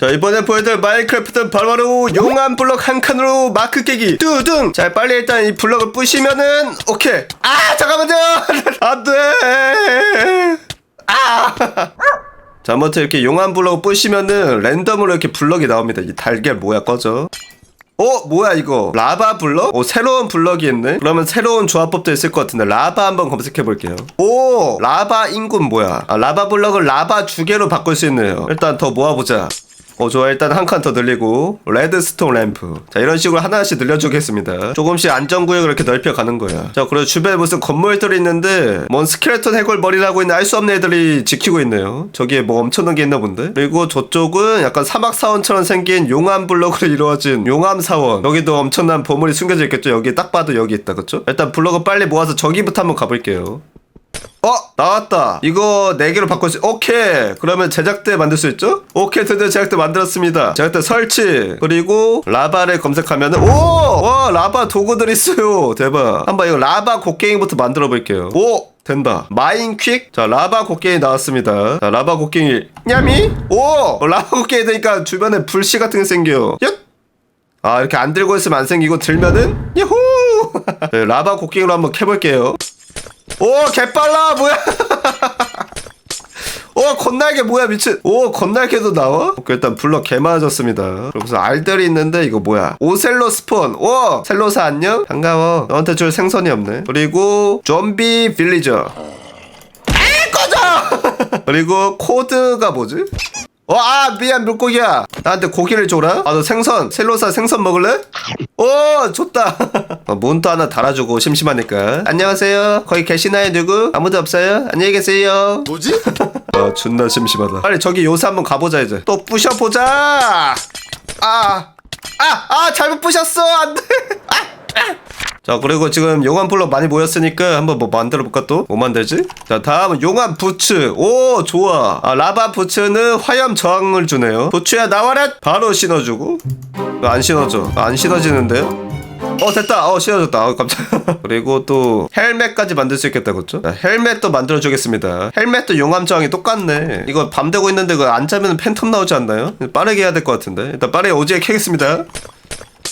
자 이번에 보여드릴 마인크래프트 바로바로 용암 블럭 한 칸으로 마크 깨기. 뚜둥! 자 빨리 일단 이 블럭을 부시면은 오케이. 아 잠깐만요! 안돼! 아! 자, 아무튼 이렇게 용암 블럭을 부시면은 랜덤으로 이렇게 블럭이 나옵니다. 이 달걀 뭐야 꺼져? 어 뭐야 이거? 라바 블럭? 오 새로운 블럭이 있네? 그러면 새로운 조합법도 있을 것 같은데 라바 한번 검색해 볼게요. 오 라바 인군 뭐야? 아, 라바 블럭을 라바 두 개로 바꿀 수 있네요. 일단 더 모아보자 어 좋아 일단 한 칸 더 늘리고 레드스톤 램프. 자 이런 식으로 하나씩 늘려주겠습니다. 조금씩 안전구역을 이렇게 넓혀가는 거야 자 그리고 주변에 무슨 건물들이 있는데 뭔 스켈레톤 해골 머리라고 있는 알 수 없는 애들이 지키고 있네요. 저기에 뭐 엄청난 게 있나 본데? 그리고 저쪽은 약간 사막 사원처럼 생긴 용암 블럭으로 이루어진 용암 사원. 여기도 엄청난 보물이 숨겨져 있겠죠? 여기 딱 봐도 여기 있다. 그쵸? 일단 블럭을 빨리 모아서 저기부터 한번 가볼게요 어 나왔다. 이거 4개로 바꿀 수 오케이. 그러면 제작대 만들 수 있죠? 오케이 드디어 제작대 만들었습니다. 제작대 설치. 그리고 라바를 검색하면은 오와 라바 도구들 있어요. 대박. 한번 이거 라바 곡괭이부터 만들어 볼게요. 오 된다. 마인퀵. 자 라바 곡괭이 나왔습니다. 자 라바 곡괭이. 냐미 오! 라바 곡괭이 되니까 주변에 불씨 같은 게 생겨요 얏 아 이렇게 안 들고 있으면 안 생기고 들면은? 야호! 네, 라바 곡괭이로 한번 캐볼게요 오 개빨라 뭐야? 오 건날개 뭐야 미친? 오 건날개도 나와? 일단 블럭 개 많아졌습니다. 그래서 알들이 있는데 이거 뭐야? 오셀로 스폰. 오 셀로사 안녕? 반가워. 너한테 줄 생선이 없네. 그리고 좀비 빌리저. 에 꺼져! 그리고 코드가 뭐지? 어, 아, 미안, 물고기야. 나한테 고기를 줘라? 아, 너 생선, 셀로사 생선 먹을래? 오, 좋다. 어, 문도 하나 달아주고, 심심하니까. 안녕하세요. 거기 계시나요, 누구? 아무도 없어요? 안녕히 계세요. 뭐지? 아, 존나 심심하다. 빨리 저기 요새 한번 가보자, 이제. 또 부셔보자! 아, 아, 아, 잘못 부셨어! 안 돼! 아, 아. 자 그리고 지금 용암 블럭 많이 모였으니까 한번 뭐 만들어 볼까 또? 뭐 만들지? 자 다음은 용암 부츠. 오 좋아. 아 라바 부츠는 화염 저항을 주네요. 부츠야 나와라. 바로 신어주고. 안 신어져? 안 신어지는데요? 어 됐다. 어 신어졌다. 어 깜짝이야 그리고 또 헬멧까지 만들 수 있겠다? 자, 헬멧도 만들어 주겠습니다. 헬멧도 용암 저항이 똑같네. 이거 밤 되고 있는데 이거 안 짜면 팬텀 나오지 않나요? 빠르게 해야 될 것 같은데. 일단 빠르게 오지게 캐겠습니다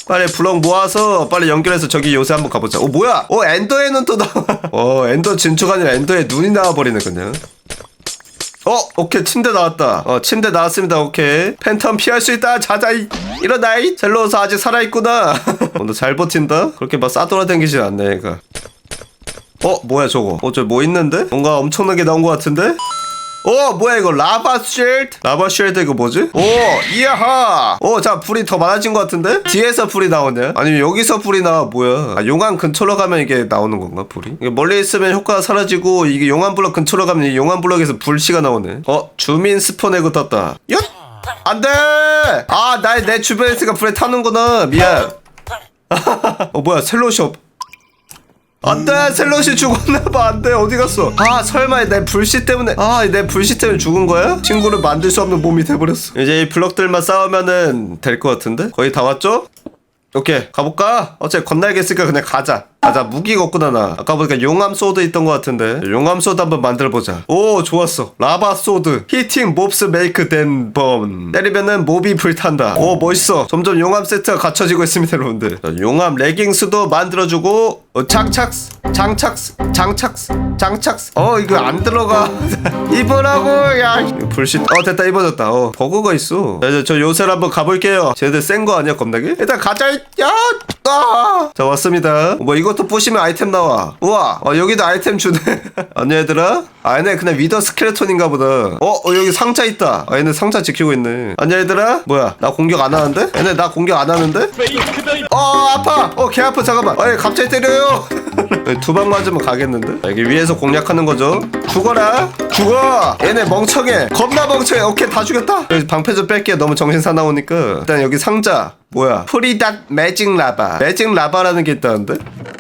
빨리 블럭 모아서 빨리 연결해서 저기 요새 한번 가보자. 오 뭐야? 오 엔더에는 또 나와. 어 엔더 진추가 아니라 엔더에 눈이 나와버리네 그냥. 어 오케이 침대 나왔다. 어 침대 나왔습니다. 오케이 팬텀 피할 수 있다. 자자 이 일어나이. 젤로서 아직 살아있구나. 어, 너잘 버틴다. 그렇게 막 싸돌아다니진 않네 얘가. 어 뭐야 저거? 어저 뭐 있는데? 뭔가 엄청나게 나온 것 같은데? 오 뭐야 이거 라바 쉘드? 라바 쉘드 이거 뭐지? 오 이야하! 오자 불이 더 많아진 것 같은데? 뒤에서 불이 나오냐 아니면 여기서 불이 나와 뭐야? 아, 용암 근처로 가면 이게 나오는 건가 불이? 이게 멀리 있으면 효과가 사라지고 이게 용암 블럭 근처로 가면 이 용암 블럭에서 불씨가 나오네. 어 주민 스폰 에그 떴다. 얏 안돼! 아나내 주변에 있으니까 불에 타는구나. 미안. 어 뭐야 셀로시 없 안돼 셀롯이 죽었나봐. 안돼 어디 갔어? 아 설마 내 불씨 때문에 아 내 불씨 때문에 죽은 거야? 친구를 만들 수 없는 몸이 돼버렸어. 이제 이 블럭들만 싸우면은 될 것 같은데? 거의 다 왔죠? 오케이 가볼까? 어차피 건날개 있으니까 그냥 가자. 가자. 무기가 없구나 나. 아까 보니까 용암 소드 있던 것 같은데. 용암 소드 한번 만들어보자. 오 좋았어. 라바 소드. 히팅 몹스 메이크 댄범 때리면은 몹이 불탄다. 오 멋있어. 점점 용암 세트가 갖춰지고 있습니다 여러분들. 자, 용암 레깅스도 만들어주고. 어, 장착 장착 장착 장착 어 이거 안 들어가. 입으라고 야 불신 어 됐다 입어졌다. 어 버그가 있어. 자, 이제 저 요새를 한번 가볼게요. 쟤들 센 거 아니야 겁나게? 일단 가자 야자 왔습니다. 뭐 이것도 부시면 아이템 나와. 우와 어 여기도 아이템 주네. 안녕 얘들아? 아 얘네 그냥 위더 스켈레톤인가 보다. 어, 어 여기 상자 있다. 아 얘네 상자 지키고 있네. 안녕 얘들아? 뭐야 나 공격 안 하는데? 얘네 나 공격 안 하는데? 어 아파. 어 개 아파. 잠깐만. 아니 갑자기 때려요 두 방 맞으면 가겠는데? 자, 여기 위에서 공략하는 거죠. 죽어라! 죽어! 얘네 멍청해! 겁나 멍청해! 오케이 다 죽였다! 여기 방패 좀 뺄게요. 너무 정신 사나우니까. 일단 여기 상자. 뭐야? 프리닷 매직 라바. 매직 라바라는 게 있다는데?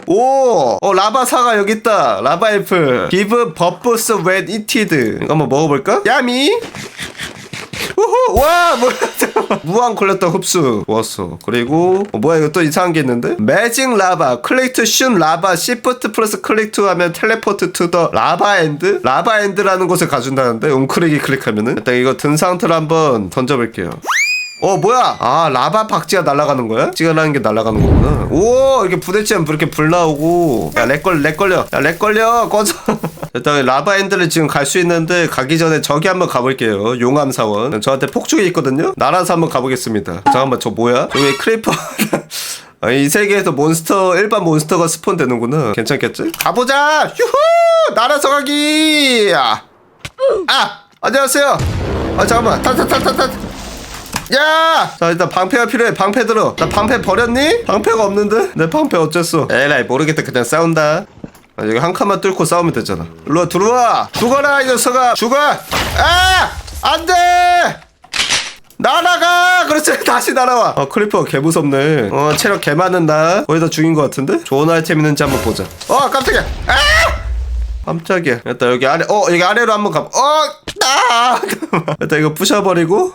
오! 어 라바사가 여기 있다. 라바 애플 기브 버프스 웬 이티드 이거 한번 먹어볼까? 야미 우후 와 무한 걸렸다 흡수 좋았어. 그리고 어, 뭐야 이거 또 이상한 게 있는데? 매직 라바 클릭 투슌 라바 시프트 플러스 클릭 투 하면 텔레포트 투 더 라바 엔드? 라바 엔드라는 곳을 가준다는데? 웅크리기 클릭하면은? 일단 이거 든 상태로 한번 던져볼게요. 어 뭐야? 아 라바 박쥐가 날아가는 거야? 박쥐가라는 게 날아가는 거구나. 오 이렇게 부대찌면 이렇게 불 나오고. 야렉 걸려 렉 걸려. 야렉 걸려. 꺼져 일단 라바 엔드를 지금 갈 수 있는데 가기 전에 저기 한번 가볼게요. 용암 사원. 저한테 폭죽이 있거든요. 날아서 한번 가보겠습니다. 잠깐만 저 뭐야? 저기 크레이퍼 아, 이 세계에서 몬스터 일반 몬스터가 스폰 되는구나. 괜찮겠지? 가보자! 휴후! 날아서 가기! 아, 아 안녕하세요. 아 잠깐만. 타타타타타. 야! 자 일단 방패가 필요해. 방패 들어. 나 방패 버렸니? 방패가 없는데? 내 방패 어쨌어 에라이 모르겠다. 그냥 싸운다 아, 여기 한 칸만 뚫고 싸우면 되잖아. 일로 와 들어와! 죽어라 이 녀석아! 죽어! 아! 안 돼! 날아가! 그렇지 다시 날아와. 어 크리퍼 개 무섭네. 어 체력 개 많은다 거의 다 죽인 것 같은데? 좋은 아이템 있는지 한번 보자. 어 깜짝이야! 아! 깜짝이야. 일단 여기 아래 어 여기 아래로 한번 가 어! 아! 일단 이거 부셔버리고.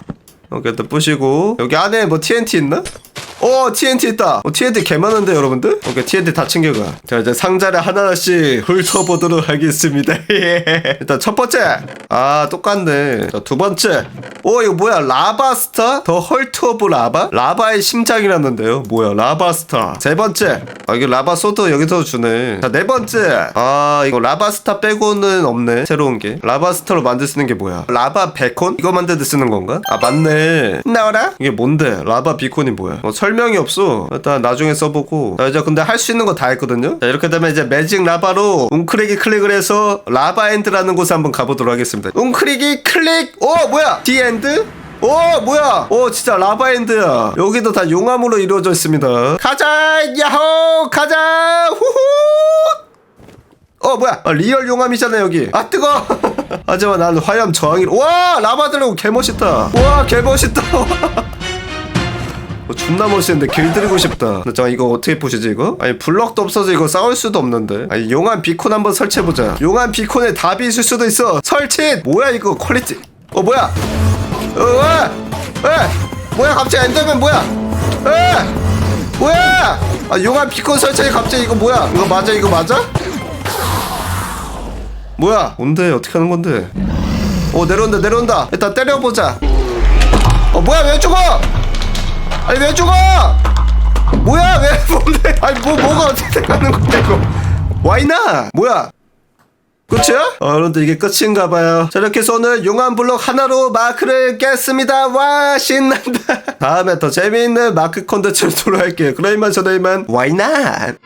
이렇게 일단 부시고. 여기 안에 뭐 TNT 있나? 어 TNT 있다. 어, TNT 개 많은데 여러분들? 오케이 TNT 다 챙겨가. 자 이제 상자를 하나씩 훑어보도록 하겠습니다. 예. 일단 첫 번째. 아 똑같네. 자 두 번째. 오 이거 뭐야? 라바스타? 더 헐트 오브 라바? 라바의 심장이라는데요. 뭐야? 라바스타. 세 번째. 아 이게 라바 소드 여기서 주네. 자 네 번째. 아 이거 라바스타 빼고는 없네. 새로운 게. 라바스타로 만들 수 있는 게 뭐야? 라바 베콘? 이거 만들 때 쓰는 건가? 아 맞네. 나와라? 이게 뭔데? 라바 비콘이 뭐야? 어, 설 명이 없어. 일단 나중에 써보고. 자 이제 근데 할 수 있는 거 다 했거든요. 자 이렇게 되면 이제 매직 라바로 웅크리기 클릭을 해서 라바 엔드라는 곳에 한번 가보도록 하겠습니다. 웅크리기 클릭! 오 뭐야? D 엔드? 오 뭐야? 오 진짜 라바엔드야. 여기도 다 용암으로 이루어져 있습니다. 가자! 야호! 가자! 후후! 어 뭐야? 아, 리얼 용암이잖아 여기. 아 뜨거! 하지만 난 화염 저항이로 와! 라바 들고 개멋있다. 와 개멋있다 어, 존나 멋있는데 길 들고 싶다 잠깐 이거 어떻게 보시지 이거? 아니 블럭도 없어서 이거 싸울 수도 없는데 아니 용암 비콘 한번 설치해보자 용암 비콘에 답이 있을 수도 있어 설치 뭐야 이거 퀄리티 어 뭐야 어, 왜? 왜? 뭐야 갑자기 엔더맨 뭐야? 에? 뭐야? 아 용암 비콘 설치해 갑자기 이거 뭐야? 이거 맞아 이거 맞아? 뭐야? 뭔데 어떻게 하는 건데? 어 내려온다 내려온다 일단 때려보자 어 뭐야 왜 죽어? 아니 왜 죽어? 뭐야 왜 뭔데? 아니 뭐 뭐가 어떻게 되는 건데 이거? 와이나 뭐야? 끝이야? 어, 여러분들 이게 끝인가 봐요. 자, 이렇게 해서 오늘 용암 블록 하나로 마크를 깼습니다. 와, 신난다. 다음에 더 재미있는 마크 콘텐츠를 돌아올게요. 그럼 이만 저는 이만, not?